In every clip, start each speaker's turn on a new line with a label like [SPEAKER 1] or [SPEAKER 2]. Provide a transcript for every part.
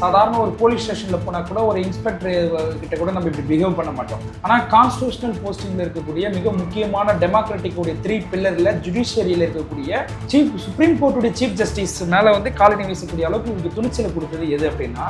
[SPEAKER 1] சாதாரண ஒரு போலீஸ் ஸ்டேஷனில் போனால் கூட ஒரு இன்ஸ்பெக்டர் கிட்ட கூட நம்ம இப்படி பிஹேவ் பண்ண மாட்டோம். ஆனால் கான்ஸ்டியூஷனல் போஸ்டிங்கில் இருக்கக்கூடிய மிக முக்கியமான டெமோக்ராட்டிக் உடைய த்ரீ பில்லரில் ஜுடிஷியரியில் இருக்கக்கூடிய சீஃப் சுப்ரீம் கோர்ட்டுடைய சீஃப் ஜஸ்டிஸ் மேலே வந்து காலனி வீசக்கூடிய அளவுக்கு இவங்களுக்கு துணிச்சலை கொடுத்தது எது அப்படின்னா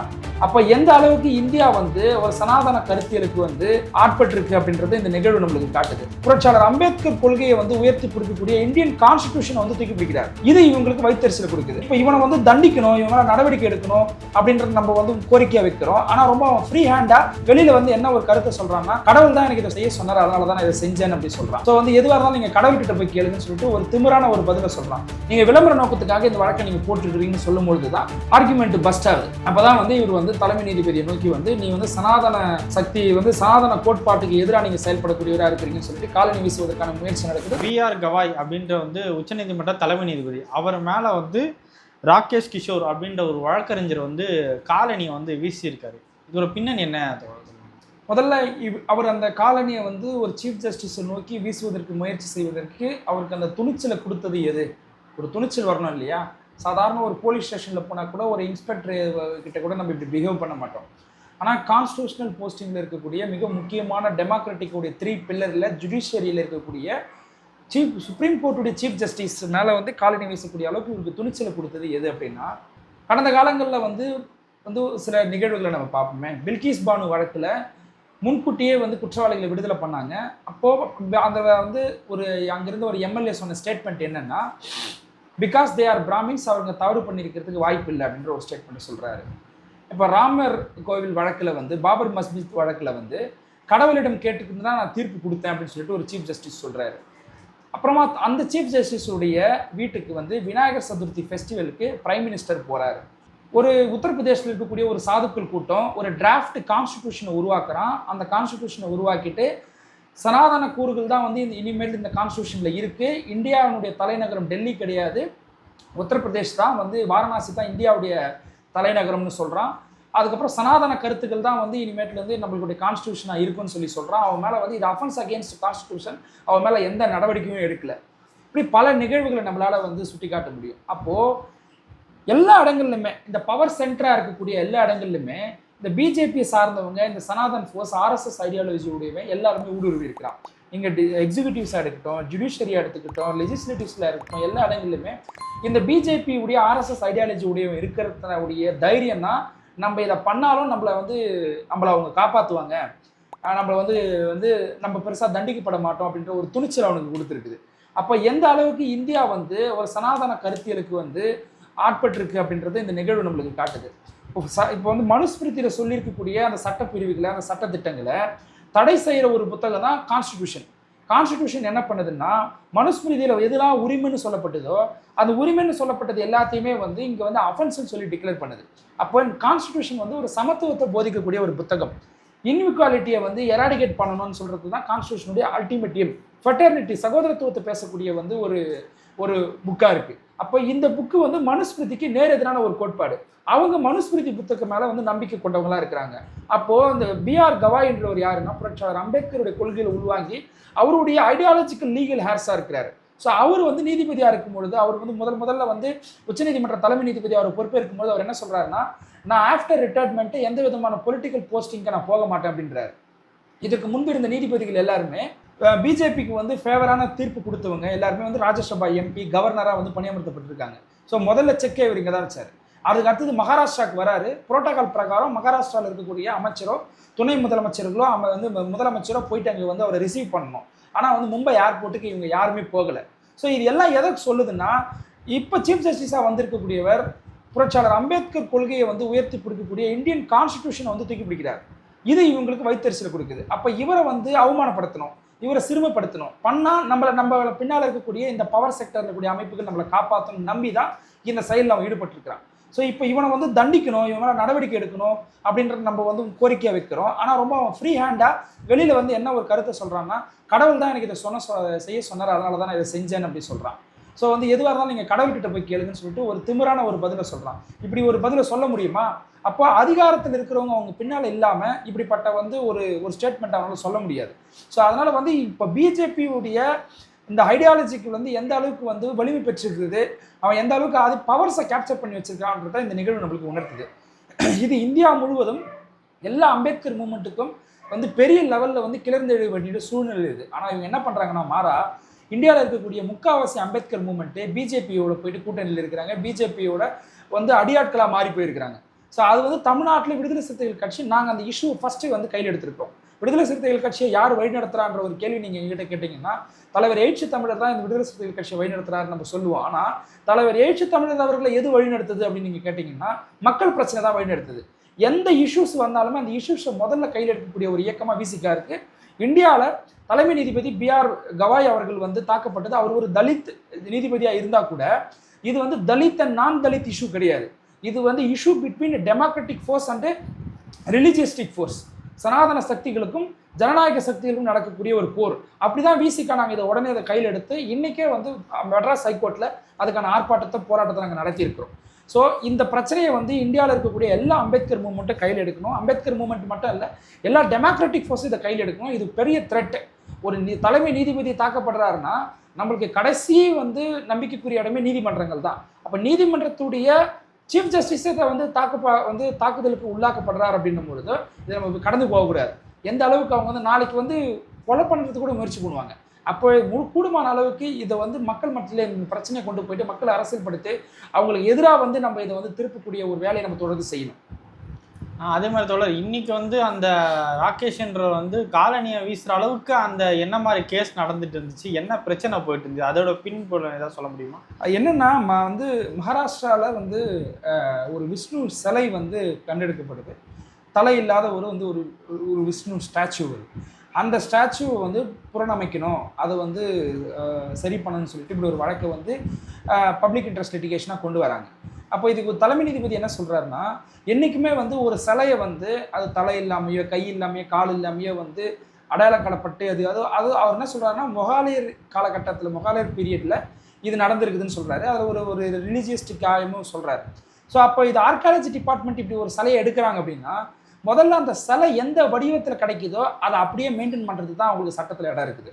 [SPEAKER 1] அப்போ எந்த அளவுக்கு இந்தியா வந்து ஒரு சனாதன கருத்தியலுக்கு வந்து ஆட்பட்டிருக்கு அப்படின்றது இந்த நிகழ்வு நம்மளுக்கு காட்டுது. புரட்சியாளர் அம்பேத்கர் கொள்கையை வந்து உயர்த்தி பிடிக்கக்கூடிய இந்தியன் கான்ஸ்டியூஷன் வந்து தூக்கி பிடிக்கிறார். இது இவங்களுக்கு வைத்தறிச்சல் கொடுக்குது. இப்போ இவனை வந்து தண்டிக்கணும் இவங்க நடவடிக்கை எடுக்கணும் அப்படின்றது நம்ம வந்து கோரிக்கையை வைக்கிறோம். ஆனா ரொம்ப ஃப்ரீ ஹேண்டா வெளியில வந்து என்ன ஒரு கருத்தை சொல்றாங்கன்னா கடவுள் தான் எனக்கு இதை செய்ய சொன்னார் அதனால தான் நான் இதை செஞ்சேன் அப்படி சொல்றான். ஸோ வந்து எதுவாக இருந்தாலும் நீங்க கடவுள் கிட்ட போய் கேளுங்கன்னு சொல்லிட்டு ஒரு திமிரான ஒரு பதிலை சொல்றான் நீங்க விளம்பர நோக்கத்துக்காக இந்த வழக்கை நீங்க போட்டுருக்கிறீங்கன்னு சொல்லும்பொழுது தான் ஆர்குமெண்ட் பஸ்ட் ஆகுது. அப்பதான் வந்து இவர் வந்து தலைமை நீதிபதியை நோக்கி வந்து நீ வந்து சனாதன சக்தி வந்து சனாதன கோட்பாட்டுக்கு எதிராக நீங்க செயல்படக்கூடியவராக இருக்கிறீங்கன்னு சொல்லிட்டு காலனி வீசுவதற்கான முயற்சி நடக்குது.
[SPEAKER 2] பி ஆர் கவாய் அப்படின்ற வந்து உச்சநீதிமன்ற தலைமை நீதிபதி. அவர் மேலே வந்து ராகேஷ் கிஷோர் அப்படின்ற ஒரு வழக்கறிஞர் வந்து காலனியை வந்து வீசியிருக்காரு. இதோட பின்னணி என்ன?
[SPEAKER 1] முதல்ல இவ் அவர் அந்த காலனியை வந்து ஒரு சீஃப் ஜஸ்டிஸை நோக்கி வீசுவதற்கு முயற்சி செய்வதற்கு அவருக்கு அந்த துணிச்சலை கொடுத்தது எது? ஒரு துணிச்சல் வரணும் இல்லையா? சாதாரண ஒரு போலீஸ் ஸ்டேஷனில் போனால் கூட ஒரு இன்ஸ்பெக்டர் கிட்ட கூட நம்ம இப்படி பிஹேவ் பண்ண மாட்டோம். ஆனால் கான்ஸ்டியூஷனல் போஸ்டிங்கில் இருக்கக்கூடிய மிக முக்கியமான டெமோக்ராட்டிக்குடைய த்ரீ பில்லரில் ஜுடிஷியரியில் இருக்கக்கூடிய சீஃப் சுப்ரீம் கோர்ட்டுடைய சீஃப் ஜஸ்டிஸ் மேலே வந்து காலனி வீசக்கூடிய அளவுக்கு இவருக்கு துணிச்சலை கொடுத்தது எது அப்படின்னா கடந்த காலங்களில் வந்து வந்து சில நிகழ்வுகளை நம்ம பார்ப்போமே. பில்கிஸ் பானு வழக்கில் முன்கூட்டியே வந்து குற்றவாளிகளை விடுதலை பண்ணாங்க. அப்போது அந்த வந்து ஒரு அங்கேருந்து ஒரு எம்எல்ஏ சொன்ன ஸ்டேட்மெண்ட் என்னென்னா பிகாஸ் தே ஆர் பிராமின்ஸ் அவங்க தவறு பண்ணியிருக்கிறதுக்கு வாய்ப்பு இல்லை அப்படின்ற ஒரு ஸ்டேட்மெண்ட் சொல்கிறாரு இப்போ ராமர் கோவில் வழக்கில் வந்து பாபர் மஸ்ஜித் வழக்கில் வந்து கடவுளிடம் கேட்டுக்கிட்டு தான் நான் தீர்ப்பு கொடுத்தேன் அப்படின்னு சொல்லிட்டு ஒரு சீஃப் ஜஸ்டிஸ் சொல்கிறாரு அப்புறமா அந்த சீஃப் ஜஸ்டிஸுடைய வீட்டுக்கு வந்து விநாயகர் சதுர்த்தி ஃபெஸ்டிவலுக்கு பிரைம் மினிஸ்டர் போகிறாரு ஒரு உத்தரப்பிரதேசத்தில் இருக்கக்கூடிய ஒரு சாதுக்கள் கூட்டம் ஒரு டிராஃப்ட் கான்ஸ்டிடியூஷனை உருவாக்குறான். அந்த கான்ஸ்டிடியூஷனை உருவாக்கிட்டு சனாதன கூறுகள் தான் வந்து இந்த இனிமேல் இந்த கான்ஸ்டியூஷனில் இருக்குது இந்தியாவினுடைய தலைநகரம் டெல்லி கிடையாது. உத்தரப்பிரதேஷ் தான் வந்து வாரணாசி தான் இந்தியாவுடைய தலைநகரம்னு சொல்கிறான் அதுக்கப்புறம் சனாதன கருத்துக்கள் தான் வந்து இனிமேட்லேருந்து நம்மளுடைய கான்ஸ்டியூஷனாக இருக்குன்னு சொல்லி சொல்கிறான் அவன் மேலே வந்து இது அஃபென்ஸ் அகேன்ஸ்ட் கான்ஸ்டியூஷன் அவன் மேலே எந்த நடவடிக்கையும் எடுக்கலை. இப்படி பல நிகழ்வுகளை நம்மளால் வந்து சுட்டி காட்ட முடியும். அப்போது எல்லா இடங்கள்லையுமே இந்த பவர் சென்டராக இருக்கக்கூடிய எல்லா இடங்கள்லையுமே இந்த பிஜேபி சார்ந்தவங்க இந்த சனாதன் ஃபோர்ஸ் ஆர்எஸ்எஸ் ஐடியாலஜி உடையவன் எல்லாருமே ஊடுருவி இருக்கிறான். இங்கே டி எக்ஸிக்யூட்டிவ்ஸாக எடுக்கட்டும் ஜுடிஷியரியாக எடுத்துக்கிட்டோம் லெஜிஸ்லேட்டிவ்ஸில் இருக்கட்டும் எல்லா இடங்களிலுமே இந்த பிஜேபி உடைய ஆர்எஸ்எஸ் ஐடியாலஜி உடையவன் இருக்கிறதுடைய தைரியம் தான் நம்ம இதை பண்ணாலும் நம்மளை வந்து நம்மளை அவங்க காப்பாற்றுவாங்க நம்மளை வந்து வந்து நம்ம பெருசாக தண்டிக்கப்பட மாட்டோம் அப்படின்ற ஒரு துணிச்சல் அவனுக்கு கொடுத்துருக்குது. அப்போ எந்த அளவுக்கு இந்தியா வந்து ஒரு சனாதன கருத்தியலுக்கு வந்து ஆட்பட்டிருக்கு அப்படின்றது இந்த நிகழ்வு நம்மளுக்கு காட்டுது. இப்போ ச இப்போ வந்து மனுஸ்மிருதியில் சொல்லியிருக்கக்கூடிய அந்த சட்டப்பிரிவுகளை அந்த சட்டத்திட்டங்களை தடை செய்கிற ஒரு புத்தகம் தான் கான்ஸ்டிடியூஷன் கான்ஸ்டிடியூஷன் என்ன பண்ணுதுன்னா மனுஸ்மிருதியில் எதெல்லாம் உரிமைன்னு சொல்லப்பட்டதோ அந்த உரிமைன்னு சொல்லப்பட்டது எல்லாத்தையுமே வந்து இங்கே வந்து அஃபென்ஸ்னு சொல்லி டிக்ளேர் பண்ணுது. அப்போ கான்ஸ்டிடியூஷன் வந்து ஒரு சமத்துவத்தை போதிக்கக்கூடிய ஒரு புத்தகம். இன்இக்வாலிட்டியை வந்து எராடிகேட் பண்ணணும்னு சொல்கிறது தான் கான்ஸ்டியூஷனுடைய அல்டிமேட் ஃபெட்டர்னிட்டி சகோதரத்துவத்தை பேசக்கூடிய வந்து ஒரு ஒரு புக்காக இருக்குது அப்போ இந்த புக்கு வந்து மனுஸ்மிருதிக்கு நேர் எதிரான ஒரு கோட்பாடு. அவங்க மனுஸ்மிருதி புத்தகம் மேலே வந்து நம்பிக்கை கொண்டவங்களாக இருக்கிறாங்க. அப்போது அந்த பிஆர் கவாய் என்றவர் யாருன்னா புரட்சியாளர் அம்பேத்கருடைய கொள்கையில் உள்வாங்கி அவருடைய ஐடியாலஜிக்கல் லீகல் ஹேர்ஸாக இருக்கிறாரு. ஸோ அவர் வந்து நீதிபதியாக இருக்கும் பொழுது அவர் வந்து முதல் முதல்ல வந்து உச்சநீதிமன்ற தலைமை நீதிபதி அவர் பொறுப்பேற்கும் போது அவர் என்ன சொல்கிறாருன்னா நான் ஆஃப்டர் ரிட்டையர்மெண்ட்டு எந்த விதமான பொலிட்டிக்கல் போஸ்டிங்க்கு நான் போக மாட்டேன் அப்படின்றாரு. இதுக்கு முன்பு இருந்த நீதிபதிகள் எல்லாருமே பிஜேபிக்கு வந்து ஃபேவரான தீர்ப்பு கொடுத்தவங்க எல்லாருமே வந்து ராஜ்யசபா எம்பி கவர்னராக வந்து பணியமர்த்தப்பட்டிருக்காங்க. ஸோ முதல்ல செக்கே இவர் இங்கே தான் வச்சார். அதுக்கு அடுத்தது மகாராஷ்டிராவுக்கு வராரு. புரோட்டோகால் பிரகாரம் மகாராஷ்டிராவில் இருக்கக்கூடிய அமைச்சரோ துணை முதலமைச்சர்களோ அவங்க வந்து மு- முதலமைச்சரோ போயிட்டு அங்கே வந்து அவரை ரிசீவ் பண்ணணும். ஆனால் வந்து மும்பை ஏர்போர்ட்டுக்கு இவங்க யாருமே போகலை. ஸோ இது எல்லாம் எதற்கு சொல்லுதுன்னா இப்போ சீஃப் ஜஸ்டிஸாக வந்திருக்கக்கூடியவர் புரட்சியாளர் அம்பேத்கர் கொள்கையை வந்து உயர்த்தி பிடிக்கக்கூடிய இந்தியன் கான்ஸ்டிடியூஷனை வந்து தூக்கி பிடிக்கிறார். இது இவங்களுக்கு வைத்தறிச்சல் கொடுக்குது. அப்போ இவரை வந்து அவமானப்படுத்தணும். இவரை சிறுமைப்படுத்தணும். பண்ணால் நம்மளை நம்ம பின்னால் இருக்கக்கூடிய இந்த பவர் செக்டரில் இருக்கக்கூடிய அமைப்புகள் நம்மளை காப்பாற்றணும் நம்பி தான் இந்த செயலில் அவன் ஈடுபட்டிருக்கிறான். ஸோ இப்போ இவனை வந்து தண்டிக்கணும் இவன் நடவடிக்கை எடுக்கணும் அப்படின்றத நம்ம வந்து கோரிக்கையை வைக்கிறோம். ஆனால் ரொம்ப அவன் ஃப்ரீ ஹேண்டாக வெளியில் வந்து என்ன ஒரு கருத்தை சொல்கிறான்னா கடவுள் தான் எனக்கு இதை சொன்ன சொ- செய்ய சொன்னார் அதனால தான் நான் இதை செஞ்சேன் அப்படி சொல்கிறான் ஸோ வந்து எதுவாக இருந்தாலும் நீங்கள் கடவுள்கிட்ட போய் கேளுங்கன்னு சொல்லிட்டு ஒரு திமிரான ஒரு பதிலை சொல்கிறான் இப்படி ஒரு பதிலை சொல்ல முடியுமா? அப்போ அதிகாரத்தில் இருக்கிறவங்க அவங்க பின்னால் இல்லாமல் இப்படிப்பட்ட வந்து ஒரு ஒரு ஸ்டேட்மெண்ட் அவங்களால சொல்ல முடியாது. ஸோ அதனால் வந்து இப்போ பிஜேபியுடைய இந்த ஐடியாலஜிக்கு வந்து எந்த அளவுக்கு வந்து வலிமை பெற்றிருக்குது? அவன் எந்த அளவுக்கு அது பவர்ஸை கேப்சர் பண்ணி வச்சிருக்கான்றத இந்த நிகழ்வு நம்மளுக்கு உணர்த்துது. இது இந்தியா முழுவதும் எல்லா அம்பேத்கர் மூமெண்ட்டுக்கும் வந்து பெரிய லெவலில் வந்து கிளர்ந்தெழு வேண்டிய சூழ்நிலை இது. ஆனால் இவங்க என்ன பண்ணுறாங்கன்னா மாறா இந்தியாவில் இருக்கக்கூடிய முக்காவாசி அம்பேத்கர் மூமெண்ட்டு பிஜேபியோட போயிட்டு கூட்டணியில் இருக்கிறாங்க. பிஜேபியோட வந்து அடியாட்களாக மாறி போயிருக்கிறாங்க. ஸோ அது வந்து தமிழ்நாட்டில் விடுதலை சிறுத்தைகள் கட்சி நாங்கள் அந்த இஷ்யூ ஃபஸ்ட்டு வந்து கையில் எடுத்திருக்கோம் விடுதலை சிறுத்தைகள் கட்சியை யார் வழிநடத்துறான்ற ஒரு கேள்வி நீங்கள் எங்கிட்ட கேட்டிங்கன்னா தலைவர் எழுச்சி தமிழர் தான் இந்த விடுதலை சிறுத்தைகள் கட்சியை வழிநடத்துறாரு நம்ம சொல்லுவோம். ஆனால் தலைவர் எழுச்சி தமிழர் அவர்களை எது வழிநடத்துது அப்படின்னு நீங்கள் கேட்டிங்கன்னா மக்கள் பிரச்சனை தான் வழிநடத்துது. எந்த இஷ்யூஸ் வந்தாலுமே அந்த இஷ்யூஸை முதல்ல கையில் எடுக்கக்கூடிய ஒரு இயக்கமாக விசிகா இருக்குது இந்தியாவில் தலைமை நீதிபதி பிஆர் கவாய் அவர்கள் வந்து தாக்கப்பட்டது. அவர் ஒரு தலித் நீதிபதியாக இருந்தால் கூட இது வந்து தலித் அண்ட் நான் தலித் இஷ்யூ கிடையாது. இது வந்து issue between democratic force and religionistic force சனாதன சக்திகளுக்கும் ஜனநாயக சக்திகளுக்கும் நடக்கக்கூடிய ஒரு போர். அப்படிதான் விசிக்கா நாங்கள் இதை உடனே அதை கையில் எடுத்து இன்றைக்கே வந்து மெட்ராஸ் ஹைகோர்ட்டில் அதுக்கான ஆர்ப்பாட்டத்தை போராட்டத்தை நாங்கள் நடத்தியிருக்கிறோம். ஸோ இந்த பிரச்சனையை வந்து இந்தியாவில் இருக்கக்கூடிய எல்லா அம்பேத்கர் மூமெண்ட்டும் கையில் எடுக்கணும். அம்பேத்கர் மூமெண்ட் மட்டும் இல்லை எல்லா டெமோக்ராட்டிக் ஃபோர்ஸும் இதை கையில் எடுக்கணும். இது பெரிய த்ரெட் ஒரு நீ தலைமை நீதிபதி தாக்கப்படுறாருன்னா நம்மளுக்கு கடைசி வந்து நம்பிக்கைக்குரிய இடமே நீதிமன்றங்கள் தான். அப்போ நீதிமன்றத்துடைய சீஃப் ஜஸ்டிஸை வந்து தாக்கப்ப வந்து தாக்குதலுக்கு உள்ளாக்கப்படுறார் அப்படின்னும் பொழுது இதை நம்ம கடந்து போகக்கூடாது. எந்த அளவுக்கு அவங்க வந்து நாளைக்கு வந்து கொலை பண்ணுறதுக்கு கூட முயற்சி பண்ணுவாங்க. அப்போ கூடுமான அளவுக்கு இதை வந்து மக்கள் மத்தியில் பிரச்சனையை கொண்டு போயிட்டு மக்களை அரசியல்படுத்தி அவங்களுக்கு எதிராக வந்து நம்ம இதை வந்து திருப்பக்கூடிய ஒரு வேலையை நம்ம தொடர்ந்து செய்யணும்.
[SPEAKER 2] அதே மாதிரி தோழர் இன்னைக்கு வந்து அந்த ராகேஷ்ன்ற வந்து காலனியை வீசுற அளவுக்கு அந்த என்ன மாதிரி கேஸ் நடந்துட்டு இருந்துச்சு? என்ன பிரச்சனை போயிட்டு இருந்துச்சு? அதோட பின்புலம் ஏதாவது சொல்ல முடியுமா?
[SPEAKER 1] என்னன்னா வந்து மகாராஷ்டிராவில் வந்து ஒரு விஷ்ணு சிலை வந்து கண்டெடுக்கப்படுது. தலை இல்லாத ஒரு வந்து ஒரு ஒரு விஷ்ணு ஸ்டாச்சு வருது அந்த ஸ்டாச்சுவை வந்து புறணமைக்கணும் அதை வந்து சரி பண்ணணும்னு சொல்லிட்டு இப்படி ஒரு வழக்கை வந்து பப்ளிக் இன்ட்ரெஸ்ட் லிட்டிகேஷனாக கொண்டு வராங்க. அப்போ இதுக்கு தலைமை நீதிபதி என்ன சொல்கிறாருன்னா என்றைக்குமே வந்து ஒரு சிலையை வந்து அது தலை இல்லாமையோ கை இல்லாமையோ கால் இல்லாமையோ வந்து அடையாளம் காணப்பட்டு அது அது அது அவர் என்ன சொல்கிறாருன்னா மொகாலயர் காலகட்டத்தில் மொகாலயர் பீரியடில் இது நடந்திருக்குதுன்னு சொல்கிறாரு அதில் ஒரு ஒரு ரிலீஜியஸ்டிக் ஆயமும் சொல்கிறாரு ஸோ அப்போ இது ஆர்காலஜி டிபார்ட்மெண்ட் இப்படி ஒரு சிலையை எடுக்கிறாங்க அப்படின்னா முதல்ல அந்த சிலை எந்த வடிவத்தில் கிடைக்குதோ அதை அப்படியே மெயின்டைன் பண்ணுறதுக்கு தான் அவங்களுக்கு சட்டத்தில் இடம் இருக்குது.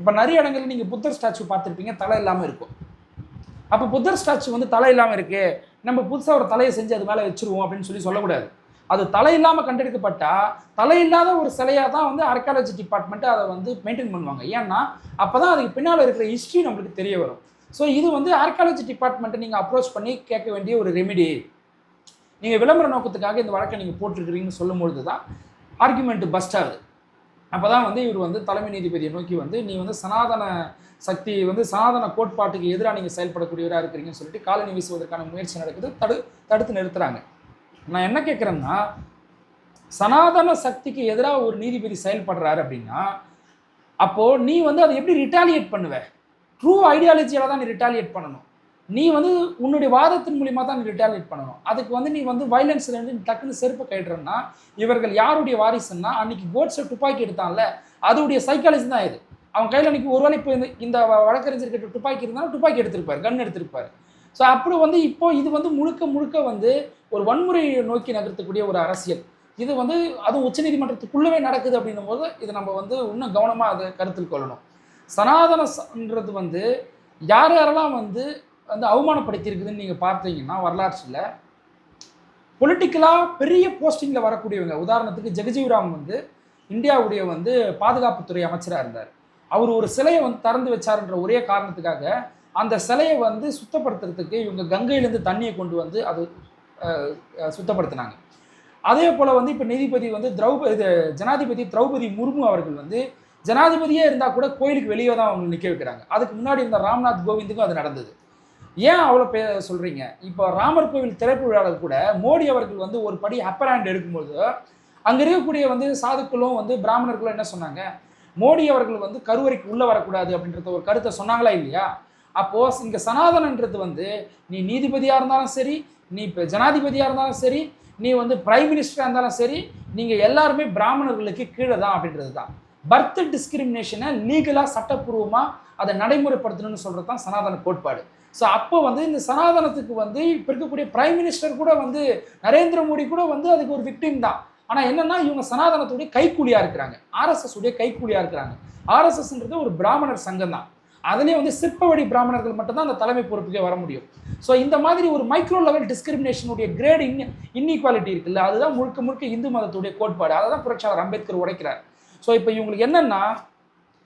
[SPEAKER 1] இப்போ நிறைய இடங்களில் நீங்கள் புத்தர் ஸ்டாச்சு பார்த்துருப்பீங்க தலை இல்லாமல் இருக்கும். அப்போ புத்தர் ஸ்டாச்சு வந்து தலை இல்லாமல் இருக்கு நம்ம புதுசாக ஒரு தலையை செஞ்சு அது மேலே வச்சிருவோம் அப்படின்னு சொல்லி சொல்லக்கூடாது. அது தலை இல்லாமல் கண்டெடுக்கப்பட்டால் தலை இல்லாத ஒரு சிலையாக தான் வந்து ஆர்காலஜி டிபார்ட்மெண்ட்டு அதை வந்து மெயின்டைன் பண்ணுவாங்க. ஏன்னா அப்போ தான் அதுக்கு பின்னால் இருக்கிற ஹிஸ்ட்ரி நம்மளுக்கு தெரிய வரும். ஸோ இது வந்து ஆர்காலஜி டிபார்ட்மெண்ட்டை நீங்கள் அப்ரோச் பண்ணி கேட்க வேண்டிய ஒரு ரெமிடி நீங்கள் விளம்பர நோக்கத்துக்காக இந்த வழக்கை நீங்கள் போட்டிருக்கிறீங்கன்னு சொல்லும்பொழுது தான் ஆர்குமெண்ட் பஸ்ட் ஆகுது. அப்போ தான் வந்து இவர் வந்து தலைமை நீதிபதியை நோக்கி வந்து நீ வந்து சனாதன சக்தி வந்து சனாதன கோட்பாட்டுக்கு எதிராக நீங்கள் செயல்படக்கூடியவராக இருக்கிறீங்கன்னு சொல்லிட்டு காலனி வீசுவதற்கான முயற்சி நடக்குது தடு தடுத்து நிறுத்துறாங்க. நான் என்ன கேட்குறேன்னா சனாதன சக்திக்கு எதிராக ஒரு நீதிபதி செயல்படுறாரு அப்படின்னா அப்போது நீ வந்து அதை எப்படி ரிட்டாலியேட் பண்ணுவ? ட்ரூ ஐடியாலஜியால் தான் நீ ரிட்டாலியேட் பண்ணணும். நீ வந்து உன்னுடைய வாதத்தின் மூலியமா தான் நீ ரிட்டாலியேட் பண்ணணும். அதுக்கு வந்து நீ வந்து வயலன்ஸ்ல இருந்து டக்குன்னு செருப்பை கட்டுறன்னா இவர்கள் யாருடைய வாரிசுன்னா அன்னைக்கு கோட்ஸை துப்பாக்கி எடுத்தான்ல அதோடைய சைக்காலஜி தான் இது. அவன் கையில் அன்னைக்கு ஒருவேளை இப்போ இந்த இந்த வழக்கறிஞர் கிட்ட துப்பாக்கி இருந்தாலும் துப்பாக்கி எடுத்திருப்பார் கன் எடுத்திருப்பார். ஸோ அப்படி வந்து இப்போ இது வந்து முழுக்க முழுக்க வந்து ஒரு வன்முறையை நோக்கி நகர்த்தக்கூடிய ஒரு அரசியல். இது வந்து அதுவும் உச்சநீதிமன்றத்துக்குள்ளவே நடக்குது அப்படின்னும் போது இது நம்ம வந்து இன்னும் கவனமாக அதை கருத்தில் கொள்ளணும். சனாதனன்றது வந்து யார் யாரெல்லாம் வந்து வந்து அவமானப்படுத்தியிருக்குதுன்னு நீங்கள் பார்த்தீங்கன்னா வரலாற்றில் பொலிட்டிக்கலாக பெரிய போஸ்டிங்கில் வரக்கூடியவங்க உதாரணத்துக்கு ஜெகஜீவராம் வந்து இந்தியாவுடைய வந்து பாதுகாப்புத்துறை அமைச்சராக இருந்தார். அவர் ஒரு சிலையை வந்து திறந்து வச்சாருன்ற ஒரே காரணத்துக்காக அந்த சிலையை வந்து சுத்தப்படுத்துறதுக்கு இவங்க கங்கையிலேருந்து தண்ணியை கொண்டு வந்து அது சுத்தப்படுத்தினாங்க. அதே போல் வந்து இப்போ நீதிபதி வந்து திரௌபதி இது ஜனாதிபதி திரௌபதி முர்மு அவர்கள் வந்து ஜனாதிபதியே இருந்தால் கூட கோயிலுக்கு வெளியே தான் அவங்க நிற்க வைக்கிறாங்க. அதுக்கு முன்னாடி இருந்த ராம்நாத் கோவிந்துக்கும் அது நடந்தது. ஏன் அவ்வளோ பே சொல்கிறீங்க இப்போ ராமர் கோவில் திறப்பு விழாவில் கூட மோடி அவர்கள் வந்து ஒரு படி அப்பர் ஹேண்ட் எடுக்கும்போது அங்கே இருக்கக்கூடிய வந்து சாதுக்களும் வந்து பிராமணர்களும் என்ன சொன்னாங்க? மோடி அவர்கள் வந்து கருவறைக்கு உள்ளே வரக்கூடாது அப்படின்றத ஒரு கருத்தை சொன்னாங்களா இல்லையா? அப்போது இங்கே சனாதனன்றது வந்து நீ நீதிபதியாக இருந்தாலும் சரி நீ இப்போ ஜனாதிபதியாக இருந்தாலும் சரி நீ வந்து பிரைம் மினிஸ்டராக இருந்தாலும் சரி நீங்கள் எல்லாருமே பிராமணர்களுக்கு கீழே தான் அப்படின்றது தான். பர்த் டிஸ்கிரிமினேஷனை லீகலாக சட்டப்பூர்வமாக அதை நடைமுறைப்படுத்தணும்னு சொல்கிறது தான் சனாதன கோட்பாடு. ஸோ அப்போ வந்து இந்த சனாதனத்துக்கு வந்து இப்போ இருக்கக்கூடிய பிரைம் மினிஸ்டர் கூட வந்து நரேந்திர மோடி கூட வந்து அதுக்கு ஒரு விக்டிம் தான். ஆனால் என்னென்னா இவங்க சனாதனத்துடைய கைக்கூலியாக இருக்கிறாங்க. ஆர்எஸ்எஸ் உடைய கைக்கூலியாக இருக்கிறாங்க. ஆர்எஸ்எஸ்ன்றது ஒரு பிராமணர் சங்கம் தான். அதுலேயே வந்து சிற்பவழி பிராமணர்கள் மட்டும்தான் அந்த தலைமை பொறுப்புக்கே வர முடியும். ஸோ இந்த மாதிரி ஒரு மைக்ரோ லெவல் டிஸ்கிரிமினேஷனுடைய கிரேட் இன் இன்இக்வாலிட்டி இருக்குல்ல அதுதான் முழுக்க முழுக்க இந்து மதத்துடைய கோட்பாடு. அதை தான் புரட்சியாளர் அம்பேத்கர் உடைக்கிறார். ஸோ இப்போ இவங்களுக்கு என்னென்னா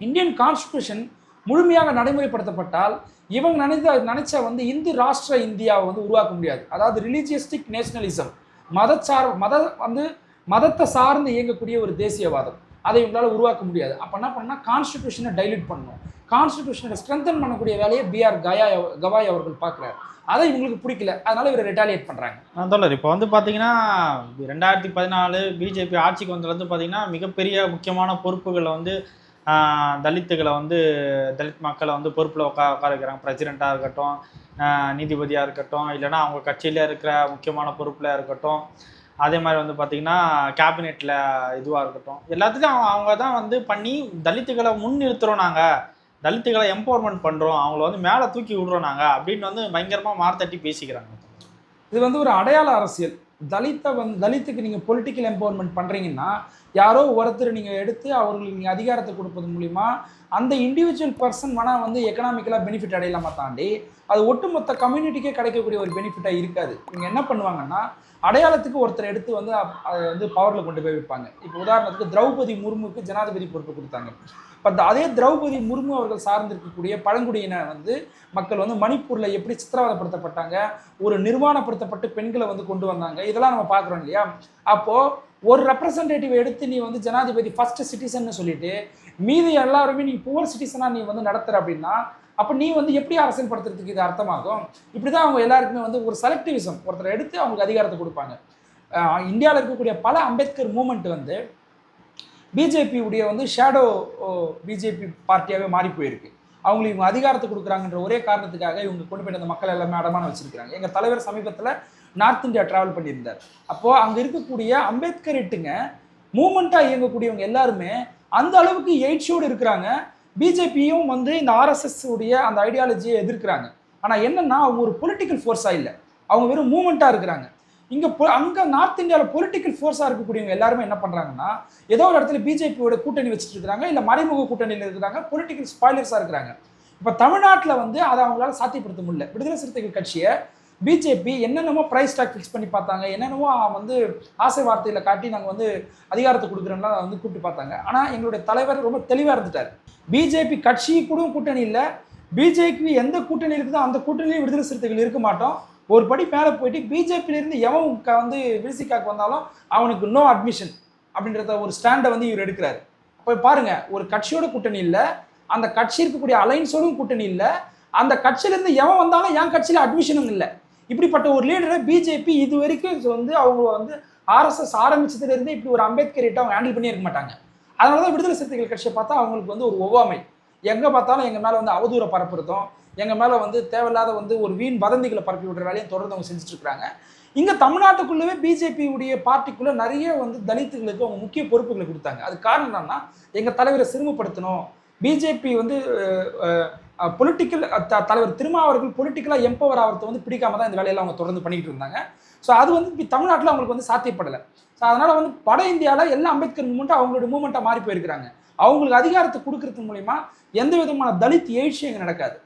[SPEAKER 1] இந்தியன் கான்ஸ்டியூஷன் முழுமையாக நடைமுறைப்படுத்தப்பட்டால் இவங்க நினைத்த நினைச்ச வந்து இந்து ராஷ்டிர இந்தியாவை வந்து உருவாக்க முடியாது. அதாவது ரிலீஜியஸ்டிக் நேஷனலிசம் மதச்சார் மத வந்து மதத்தை சார்ந்து இயங்கக்கூடிய ஒரு தேசியவாதம். அதை இவங்களால் உருவாக்க முடியாது. அப்போ என்ன பண்ணால் கான்ஸ்டியூஷனை டைல்யூட் பண்ணணும். கான்ஸ்டியூஷனை ஸ்ட்ரென்தன் பண்ணக்கூடிய வேலையை பிஆர் கயா கவாய் அவர்கள் பார்க்குறாரு. அதை இவங்களுக்கு பிடிக்கல. அதனால இவரை ரிட்டாலியேட் பண்ணுறாங்க
[SPEAKER 2] நான் தோழர் இப்போ வந்து பார்த்தீங்கன்னா ரெண்டாயிரத்தி பதினாலு பிஜேபி ஆட்சிக்கு வந்ததுலேருந்து பார்த்தீங்கன்னா மிகப்பெரிய முக்கியமான பொறுப்புகளை வந்து தலித்துகளை வந்து தலித் மக்களை வந்து பொறுப்பில் உட்கா உட்கார வைக்கிறாங்க பிரசிடெண்ட்டாக இருக்கட்டும் நீதிபதியாக இருக்கட்டும் இல்லைன்னா அவங்க கட்சியில் இருக்கிற முக்கியமான பொறுப்பில் இருக்கட்டும். அதே மாதிரி வந்து பார்த்திங்கன்னா கேபினெட்டில் இதுவாக இருக்கட்டும். எல்லாத்துக்கும் அவங்க அவங்க தான் வந்து பண்ணி தலித்துகளை முன்னிறுத்துகிறோம் நாங்கள் தலித்துகளை எம்பவர்மெண்ட் பண்ணுறோம் அவங்கள வந்து மேலே தூக்கி விடுறோம் நாங்கள் அப்படின்னு வந்து பயங்கரமாக மார்த்தட்டி பேசிக்கிறாங்க.
[SPEAKER 1] இது வந்து ஒரு அடையாள அரசியல். தலித்தை வந்து தலித்துக்கு நீங்கள் பொலிட்டிக்கல் எம்பவர்மெண்ட் பண்ணுறீங்கன்னா யாரோ ஒருத்தர் நீங்கள் எடுத்து அவர்களுக்கு நீங்கள் அதிகாரத்தை கொடுப்பது மூலிமா அந்த இண்டிவிஜுவல் பர்சன் வேணால் வந்து எக்கனாமிக்கலாக பெனிஃபிட் அடையலாமா தாண்டி அது ஒட்டுமொத்த கம்யூனிட்டிக்கே கிடைக்கக்கூடிய ஒரு பெனிஃபிட்டாக இருக்காது. இவங்க என்ன பண்ணுவாங்கன்னா அடையாளத்துக்கு ஒருத்தர் எடுத்து வந்து அதை வந்து பவரில் கொண்டு போய் வைப்பாங்க இப்போ உதாரணத்துக்கு திரௌபதி முர்முக்கு ஜனாதிபதி பொறுப்பு கொடுத்தாங்க. பட் அதே திரௌபதி முர்மு அவர்கள் சார்ந்திருக்கக்கூடிய பழங்குடியினர் வந்து மக்கள் வந்து மணிப்பூரில் எப்படி சித்திரவதைப்படுத்தப்பட்டாங்க ஒரு நிர்வாணப்படுத்தப்பட்டு பெண்களை வந்து கொண்டு வந்தாங்க இதெல்லாம் நம்ம பார்க்குறோம் இல்லையா? அப்போது ஒரு ரெப்ரசன்டேட்டிவ் எடுத்து நீ வந்து ஜனாதிபதி ஃபர்ஸ்ட் சிட்டிசன் சொல்லிட்டு மீதி எல்லாருமே நீ புவர் சிட்டிசனாக நீ வந்து நடத்துற அப்படின்னா அப்போ நீ வந்து எப்படி அரசியல் படுத்துறதுக்கு இது அர்த்தமாகும்? இப்படி தான் அவங்க எல்லாருக்குமே வந்து ஒரு செலக்டிவிசம் ஒருத்தரை எடுத்து அவங்களுக்கு அதிகாரத்தை கொடுப்பாங்க. இந்தியாவில் இருக்கக்கூடிய பல அம்பேத்கர் மூமெண்ட் வந்து பிஜேபி உடைய வந்து ஷேடோ பிஜேபி பார்ட்டியாகவே மாறி போயிருக்கு. அவங்களுக்கு இவங்க அதிகாரத்தை கொடுக்குறாங்கன்ற ஒரே காரணத்துக்காக இவங்க கொண்டு போய் அந்த மக்கள் எல்லாமே அடமான வச்சிருக்கிறாங்க. எங்கள் தலைவர் சமீபத்தில் நார்த் இந்தியா ட்ராவல் பண்ணியிருந்தார். அப்போது அங்கே இருக்கக்கூடிய அம்பேத்கரிட்டுங்க மூமெண்ட்டாக இயங்கக்கூடியவங்க எல்லாருமே அந்த அளவுக்கு எய்ட்ஸோடு இருக்கிறாங்க. பிஜேபியும் வந்து இந்த ஆர்எஸ்எஸ் உடைய அந்த ஐடியாலஜியை எதிர்க்கிறாங்க. ஆனால் என்னன்னா அவங்க ஒரு பொலிட்டிக்கல் ஃபோர்ஸாக இல்லை. அவங்க வெறும் மூமெண்ட்டாக இருக்கிறாங்க. இங்கே அங்கே நார்த் இந்தியாவில் பொலிட்டிக்கல் ஃபோர்ஸாக இருக்கக்கூடியவங்க எல்லாருமே என்ன பண்ணுறாங்கன்னா ஏதோ ஒரு இடத்துல பிஜேபியோட கூட்டணி வச்சுட்டு இருக்காங்க இல்லை மறைமுக கூட்டணியில் இருக்கிறாங்க பொலிட்டிக்கல் ஸ்பாய்லர்ஸாக இருக்கிறாங்க. இப்போ தமிழ்நாட்டில் வந்து அதை அவங்களால சாத்தியப்படுத்த முடியல. விடுதலை சிறுத்தைகள் கட்சியை பிஜேபி என்னென்னமோ ப்ரைஸ் டாக் ஃபிக்ஸ் பண்ணி பார்த்தாங்க. என்னென்னமோ வந்து ஆசை வார்த்தையில் காட்டி நாங்கள் வந்து அதிகாரத்தை கொடுக்குறோம்லாம் வந்து கூப்பிட்டு பார்த்தாங்க. ஆனால் எங்களுடைய தலைவர் ரொம்ப தெளிவாக இருந்துட்டார். பிஜேபி கட்சி கூட கூட்டணி இல்லை. பிஜேபி எந்த கூட்டணி இருக்குதோ அந்த கூட்டணியில் விடுதலை சிறுத்தைகள் இருக்க மாட்டோம். ஒரு படி மேலே போயிட்டு பிஜேபியிலேருந்து எவன் க- வந்து விசிகாக்கு வந்தாலும் அவனுக்கு நோ அட்மிஷன் அப்படின்றத ஒரு ஸ்டாண்டை வந்து இவர் எடுக்கிறார். அப்போ பாருங்கள் ஒரு கட்சியோட கூட்டணி இல்லை. அந்த கட்சி இருக்கக்கூடிய அலைன்ஸோடும் கூட்டணி இல்லை. அந்த கட்சியிலேருந்து எவன் வந்தாலும் என் கட்சியில் அட்மிஷனும் இல்லை. இப்படிப்பட்ட ஒரு லீடரை பிஜேபி இது வரைக்கும் வந்து அவங்க வந்து ஆர்எஸ்எஸ் ஆரம்பிச்சதுலேருந்து இப்படி ஒரு அம்பேத்கர் அவங்க ஹேண்டில் பண்ணியிருக்க மாட்டாங்க. அதனால தான் விடுதலை சிறுத்தைகள் கட்சியை பார்த்தா அவங்களுக்கு வந்து ஒரு ஒவ்வாமை. எங்கே பார்த்தாலும் எங்கள் மேலே வந்து அவதூறை பரப்புறதும் எங்கள் மேலே வந்து தேவையில்லாத வந்து ஒரு வீண் வதந்திகளை பரப்பி விடுற வேலையும் தொடர்ந்து அவங்க செஞ்சுட்ருக்குறாங்க இங்கே தமிழ்நாட்டுக்குள்ளவே பிஜேபி உடைய பார்ட்டிக்குள்ளே நிறைய வந்து தலித்துகளுக்கு அவங்க முக்கிய பொறுப்புகளை கொடுத்தாங்க. அது காரணம் என்னன்னா எங்கள் தலைவரை சிறுமப்படுத்தணும். பிஜேபி வந்து பொலிட்டிக்கல் தலைவர் திருமாவர்கள் பொலிட்டிக்கலாக எம்பவர் ஆகிறத வந்து பிடிக்காம தான் இந்த வேலையெல்லாம் அவங்க தொடர்ந்து பண்ணிட்டு இருந்தாங்க ஸோ அது வந்து இப்ப தமிழ்நாட்டில் அவங்களுக்கு வந்து சாத்தியப்படலை. ஸோ அதனால் வந்து வட இந்தியாவில் எல்லா அம்பேத்கர் மூமெண்ட்டும் அவங்களோட மூமெண்ட்டாக மாறி போயிருக்கிறாங்க. அவங்களுக்கு அதிகாரத்தை கொடுக்கறது மூலயமா எந்த விதமான தலித் எழுச்சியும் அங்கே நடக்காது.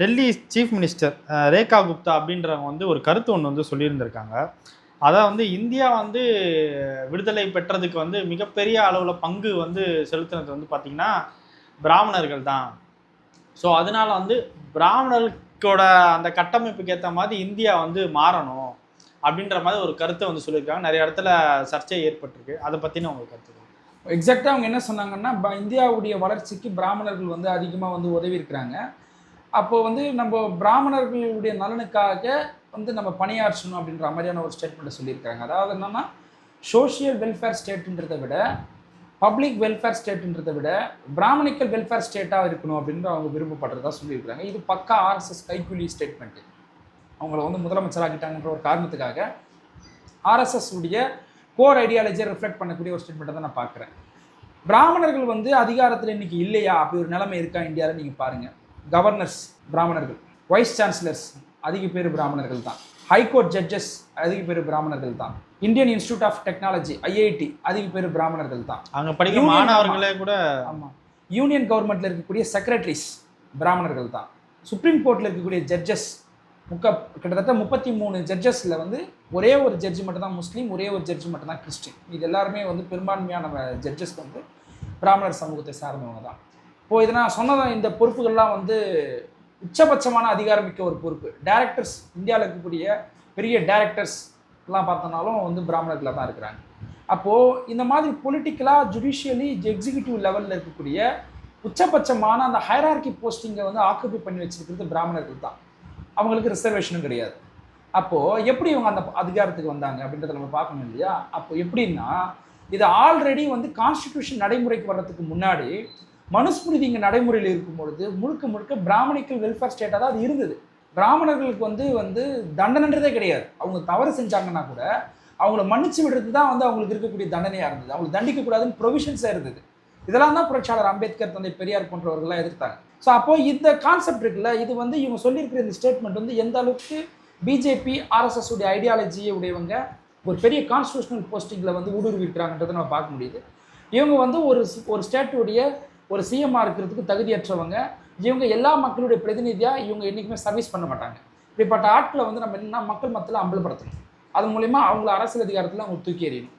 [SPEAKER 2] டெல்லி சீஃப் மினிஸ்டர் ரேகா குப்தா அப்படின்றவங்க வந்து ஒரு கருத்து ஒன்று வந்து சொல்லியிருந்திருக்காங்க. அதான் வந்து இந்தியா வந்து விடுதலை பெற்றதுக்கு வந்து மிகப்பெரிய அளவில் பங்கு வந்து செலுத்தினது வந்து பார்த்திங்கன்னா பிராமணர்கள் தான் ஸோ அதனால வந்து பிராமணர்களோட அந்த கட்டமைப்புக்கு ஏற்ற மாதிரி இந்தியா வந்து மாறணும் அப்படின்ற மாதிரி ஒரு கருத்தை வந்து சொல்லியிருக்காங்க. நிறைய இடத்துல சர்ச்சை ஏற்பட்டிருக்கு. அதை பற்றின உங்களுக்கு கருத்து
[SPEAKER 1] எக்ஸாக்டாக அவங்க என்ன சொன்னாங்கன்னா இந்தியாவுடைய வளர்ச்சிக்கு பிராமணர்கள் வந்து அதிகமாக வந்து உதவி இருக்கிறாங்க. அப்போது வந்து நம்ம பிராமணர்களுடைய நலனுக்காக வந்து நம்ம பணியாற்றணும் அப்படின்ற மாதிரியான ஒரு ஸ்டேட்மெண்ட்டை சொல்லியிருக்காங்க அதாவது என்னென்னா சோஷியல் வெல்ஃபேர் ஸ்டேட்டுன்றதை விட பப்ளிக் வெல்ஃபேர் ஸ்டேட்டுன்றதை விட பிராமணிக்கல் வெல்ஃபேர் ஸ்டேட்டாக இருக்கணும் அப்படின்ற அவங்க விரும்பப்படுறதா சொல்லியிருக்கிறாங்க. இது பக்கா ஆர்எஸ்எஸ் கைக்கூலி ஸ்டேட்மெண்ட்டு அவங்கள வந்து முதலமைச்சராகிட்டாங்கன்ற ஒரு காரணத்துக்காக ஆர்எஸ்எஸ் உடைய கோர் ஐடியாலஜியை ரிஃப்ளெக்ட் பண்ணக்கூடிய ஒரு ஸ்டேட்மெண்ட்டை தான் நான் பார்க்குறேன். பிராமணர்கள் வந்து அதிகாரத்தில் இன்னைக்கு இல்லையா? அப்படி ஒரு நிலைமை இருக்கா இந்தியாவில்? நீங்கள் பாருங்கள் கவர்னர்ஸ் பிராமணர்கள். வைஸ் சான்சலர்ஸ் அதிக பேர் பிராமணர்கள் தான். ஹைகோர்ட் ஜட்ஜஸ் அதிக பேர் பிராமணர்கள் தான். Indian institute of technology IIT அதிக பேர் பிராமணர்கள் தான்.
[SPEAKER 2] அங்கே படிக்கும் மாணவர்களே கூட
[SPEAKER 1] ஆமாம் யூனியன் கவர்மெண்ட்டில் இருக்கக்கூடிய செக்ரட்டரிஸ் பிராமணர்கள் தான். சுப்ரீம் கோர்ட்டில் இருக்கக்கூடிய ஜட்ஜஸ் முக்க கிட்டத்தட்ட முப்பத்தி மூணு ஜட்ஜஸில் வந்து ஒரே ஒரு ஜட்ஜி மட்டும் தான் முஸ்லீம் ஒரே ஒரு ஜட்ஜி மட்டும் தான் கிறிஸ்டின். இது எல்லாருமே வந்து பெரும்பான்மையான ஜட்ஜஸ் வந்து பிராமணர் சமூகத்தை சார்ந்தவங்க தான். இப்போ இதை நான் சொன்னதான் இந்த பொறுப்புகள்லாம் வந்து உச்சபட்சமான அதிகாரமிக்க ஒரு பொறுப்பு. டேரக்டர்ஸ் இந்தியாவில் இருக்கக்கூடிய பெரிய டேரக்டர்ஸ் எல்லாம் பார்த்தோம்னாலும் வந்து பிராமணர்களாக தான் இருக்கிறாங்க. அப்போது இந்த மாதிரி பொலிட்டிக்கலாக ஜுடிஷியலி எக்ஸிக்யூட்டிவ் லெவலில் இருக்கக்கூடிய உச்சபட்சமான அந்த ஹைரார்கி போஸ்டிங்கை வந்து ஆக்குபை பண்ணி வச்சிருக்கிறது பிராமணர்கள் தான். அவங்களுக்கு ரிசர்வேஷனும் கிடையாது. அப்போது எப்படி இவங்க அந்த அதிகாரத்துக்கு வந்தாங்க அப்படின்றத நம்ம பார்க்கணும் இல்லையா? அப்போ எப்படின்னா இது ஆல்ரெடி வந்து கான்ஸ்டிடியூஷன் நடைமுறைக்கு வர்றதுக்கு முன்னாடி மனுஸ்மிருதி இங்கே நடைமுறையில் இருக்கும் பொழுது முழுக்க முழுக்க பிராமணிக்கல் வெல்ஃபேர் ஸ்டேட்டாக தான் அது இருந்தது. பிராமணர்களுக்கு வந்து வந்து தண்டனைன்றதே கிடையாது. அவங்க தவறு செஞ்சாங்கன்னா கூட அவங்கள மன்னிச்சு விடுறது தான் வந்து அவங்களுக்கு இருக்கக்கூடிய தண்டனையாக இருந்தது. அவங்களை தண்டிக்கக்கூடாதுன்னு ப்ரொவிஷன்ஸாக இருந்தது. இதெல்லாம் தான் புரட்சியாளர் அம்பேத்கர் தந்தை பெரியார் போன்றவர்கள்லாம் எதிர்த்தாங்க. ஸோ அப்போது இந்த கான்செப்ட் இருக்குல்ல இது வந்து இவங்க சொல்லியிருக்கிற இந்த ஸ்டேட்மெண்ட் வந்து எந்த அளவுக்கு பிஜேபி ஆர்எஸ்எஸ் உடைய ஐடியாலஜியை உடையவங்க ஒரு பெரிய கான்ஸ்டியூஷனல் போஸ்டிங்கில் வந்து ஊடுருவிக்கிறாங்கன்றதை நம்ம பார்க்க முடியுது. இவங்க வந்து ஒரு ஒரு ஸ்டேட்டுடைய ஒரு சிஎம்ஆ இருக்கிறதுக்கு தகுதியற்றவங்க இவங்க எல்லா மக்களுடைய பிரதிநிதியாக இவங்க என்றைக்குமே சர்வீஸ் பண்ண மாட்டாங்க. இப்படிப்பட்ட ஆட்களை வந்து நம்ம என்ன மக்கள் மத்தியில் அம்பலப்படுத்தணும்? அது மூலயமா அவங்கள அரசியல் அதிகாரத்தில் அவங்க தூக்கி எறியணும்.